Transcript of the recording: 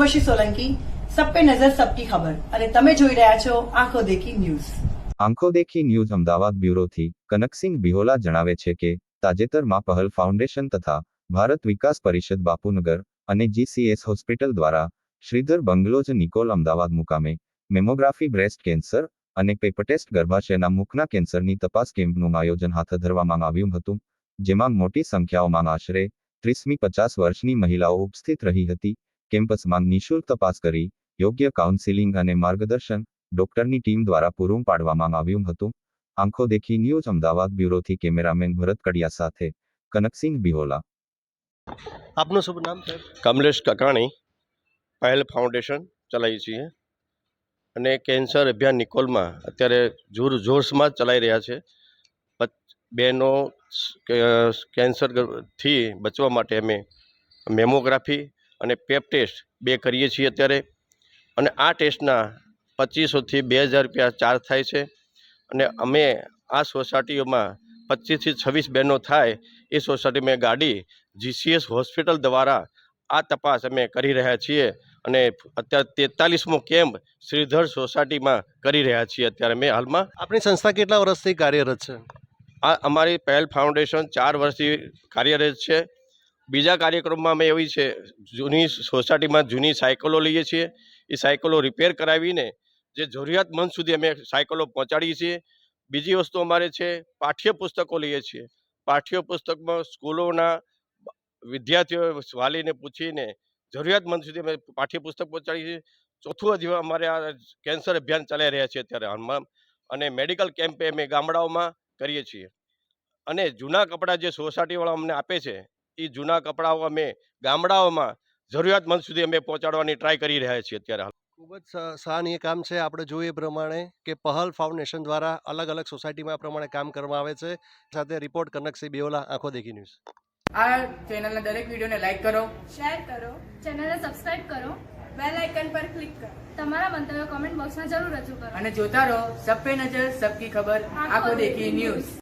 ઉર્વશી સોલંકી સબ pay નજર સબકી ખબર. અને તમે જોઈ રહ્યા છો આંખો દેખી ન્યૂઝ. આંખો દેખી ન્યૂઝ અમદાવાદ બ્યુરોથી કનકસિંહ બિહોલા જણાવે છે કે, તાજેતરમાં પહલ ફાઉન્ડેશન તથા ભારત વિકાસ પરિષદ બાપુનગર અને જીસીએસ હોસ્પિટલ દ્વારા શ્રીધર બંગલોજ નિકોલ અમદાવાદ મુકામે મેમોગ્રાફી બ્રેસ્ટ કેન્સર અને પેપટેસ્ટ ગર્ભાશયના મુખના કેન્સરની તપાસ કેમ્પનું આયોજન હાથ ધરવામાં આવ્યું હતું, જેમાં મોટી સંખ્યાઓમાં આશરે ત્રીસમી પચાસ વર્ષની મહિલાઓ ઉપસ્થિત રહી હતી કેમ્પસમાં નિઃશુલ્ક તપાસ કરી યોગ્ય કાઉન્સિલિંગ અને માર્ગદર્શન ડોક્ટરની ટીમ દ્વારા પૂરું પાડવામાં આવ્યું હતું. આંખો દેખી ન્યૂઝ અમદાવાદ બ્યુરોથી કેમેરામેન ભરત કડિયા સાથે કનકસિંહ બિહોલા. આપનું શુભ નામ સાહેબ? કમલેશ કકાણી પહેલ ફાઉન્ડેશન ચલાવીએ છીએ. અને કેન્સર અભિયાન નિકોલમાં અત્યારે જોર જોશમાં ચલાવી રહ્યા છે. બેનો બહેનો સ- કે- કેન્સર ગ- થી બચવા માટે અમે મેમોગ્રાફી અને પેપ ટેસ્ટ બે કરીએ છીએ અત્યારે. અને આ ટેસ્ટના પચીસોથી બે હજાર રૂપિયા ચાર્જ થાય છે. અને અમે આ સોસાયટીઓમાં પચીસથી છવ્વીસ બહેનો થાય એ સોસાયટીમાં ગાડી જીસીએસ હોસ્પિટલ દ્વારા આ તપાસ અમે કરી રહ્યા છીએ. અને અત્યારે તેતાલીસમો કેમ્પ શ્રીધર સોસાયટીમાં કરી રહ્યા છીએ અત્યારે અમે હાલમાં. આપણી સંસ્થા કેટલા વર્ષથી કાર્યરત છે? આ અમારી પહેલ ફાઉન્ડેશન ચાર વર્ષથી કાર્યરત છે. બીજા કાર્યક્રમમાં અમે એવી છે, જૂની સોસાયટીમાં જૂની સાયકલો લઈએ છીએ. એ સાયકલો રિપેર કરાવીને જે જરૂરિયાતમંદ સુધી અમે સાયકલો પહોંચાડીએ છીએ. બીજી વસ્તુ અમારે છે, પાઠ્યપુસ્તકો લઈએ છીએ. પાઠ્યપુસ્તકમાં સ્કૂલોના વિદ્યાર્થીઓ વાલીને પૂછીને જરૂરિયાતમંદ સુધી અમે પાઠ્યપુસ્તક પહોંચાડીએ છીએ. ચોથું હજી અમારે આ કેન્સર અભિયાન ચલાવી રહ્યા છીએ અત્યારે હાલમાં. અને મેડિકલ કેમ્પે અમે ગામડાઓમાં કરીએ છીએ. અને જૂના કપડાં જે સોસાયટીવાળા અમને આપે છે એ જૂના કપડાઓ અમે ગામડાઓમાં જરૂરિયાતમંદ સુધી અમે પહોંચાડવાની ટ્રાય કરી રહ્યા છીએ અત્યારે હાલ. ખૂબ જ સરાહનીય કામ છે. આપણે જોઈએ એ પ્રમાણે કે પહલ ફાઉન્ડેશન દ્વારા અલગ અલગ સોસાયટીમાં આ પ્રમાણે કામ કરવામાં આવે છે. સાથે રિપોર્ટ કનકસિંહ બેવલા આંખો દેખી ન્યૂઝ. આ ચેનલના દરેક વિડીયોને લાઈક કરો. શેર કરો. ચેનલને સબસ્ક્રાઇબ કરો. બેલ આઇકન પર ક્લિક કરો. તમારા મંતવ્યો કોમેન્ટ બોક્સમાં જરૂર રજૂ કરો. અને જોતા રહો સબ પે નજર સબકી ખબર આંખો દેખી ન્યૂઝ.